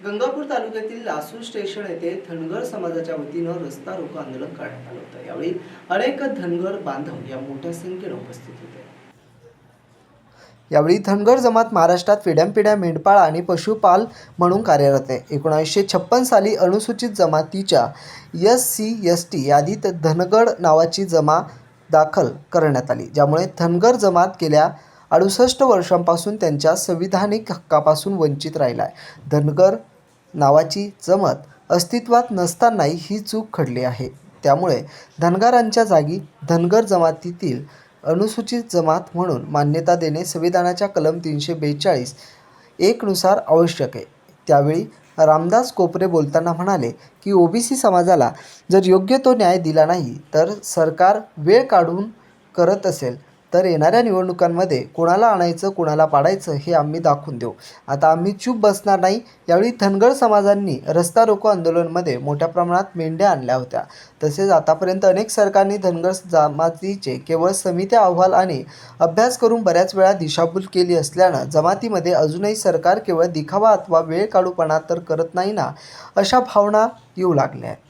गंगापूर तालुक्यातील लासूर स्टेशन येथे धनगर समाजाच्या वतीनं रस्ता रोको आंदोलन करण्यात आलं होतं. यावेळी अनेक धनगर बांधव या मोठ्या संख्येनं उपस्थित होते. यावेळी धनगर जमात महाराष्ट्रात पिढ्यानपिढ्या मेंढपाळ आणि पशुपाल म्हणून कार्यरत आहे. एकोणीसशे छप्पन साली अनुसूचित जमातीच्या एस सी एस टी यादीत धनगड नावाची जमा दाखल करण्यात आली ज्यामुळे धनगर जमात गेल्या अडुसष्ट वर्षांपासून त्यांच्या संविधानिक हक्कापासून वंचित राहिला आहे धनगर नावाची जमत अस्तित्वात नसतानाही ही चूक घडली आहे. त्यामुळे धनगरांच्या जागी धनगर जमातीतील अनुसूचित जमात म्हणून मान्यता देणे संविधानाच्या कलम तीनशे बेचाळीस एकनुसार आवश्यक आहे. त्यावेळी रामदास कोपरे बोलताना म्हणाले की ओबीसी समाजाला जर योग्य तो न्याय दिला नाही तर सरकार वेळ काढून करत असेल. तर येणाऱ्या निवडणुकांमध्ये कोणाला आणायचं कोणाला पाडायचं हे आम्ही दाखवून देऊ. आता आम्ही चूप बसणार नाही यावेळी धनगर समाजांनी रस्ता रोको आंदोलनमध्ये मोठ्या प्रमाणात मेंढ्या आणल्या होत्या. तसेच आतापर्यंत अनेक सरकारने धनगर जमातीचे केवळ समित्या अहवाल आणि अभ्यास करून बऱ्याच वेळा दिशाभूल केली असल्यानं जमातीमध्ये अजूनही सरकार केवळ दिखावा अथवा वेळ काढूपणा तर करत नाही ना अशा भावना येऊ लागल्या आहेत.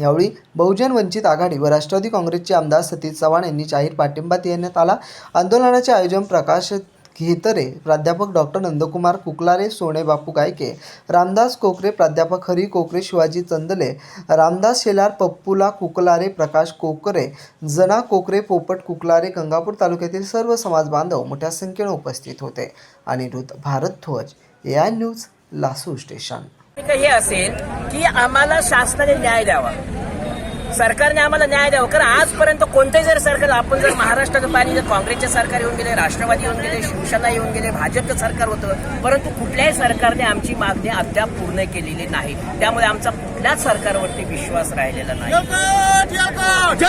यावेळी बहुजन वंचित आघाडी व राष्ट्रवादी काँग्रेसचे आमदार सतीश चव्हाण यांनी जाहीर पाठिंबा देण्यात आला. आंदोलनाचे आयोजन प्रकाश घेतरे प्राध्यापक डॉक्टर नंदकुमार कुकलारे सोने बापू गायके रामदास कोकरे प्राध्यापक हरी कोकरे शिवाजी चंदले रामदास शेलार पप्पूला कुकलारे प्रकाश कोकरे जना कोकरे पोपट कुकलारे गंगापूर तालुक्यातील सर्व समाज बांधव मोठ्या संख्येने उपस्थित होते. अनिरुद्ध भारत ध्वज या न्यूज लासू स्टेशन. हे असेल की आम्हाला शासनाने न्याय द्यावा. सरकारने आम्हाला न्याय द्यावा. कारण आजपर्यंत कोणतंही जर सरकार आपण जर महाराष्ट्राचं पाहिलं जर काँग्रेसचे सरकार येऊन गेले राष्ट्रवादी येऊन गेले शिवसेना येऊन गेले भाजपचं सरकार होतं परंतु कुठल्याही सरकारने आमची मागणी अद्याप पूर्ण केलेली नाही. त्यामुळे आमचा कुठल्याच सरकारवरती विश्वास राहिलेला नाही.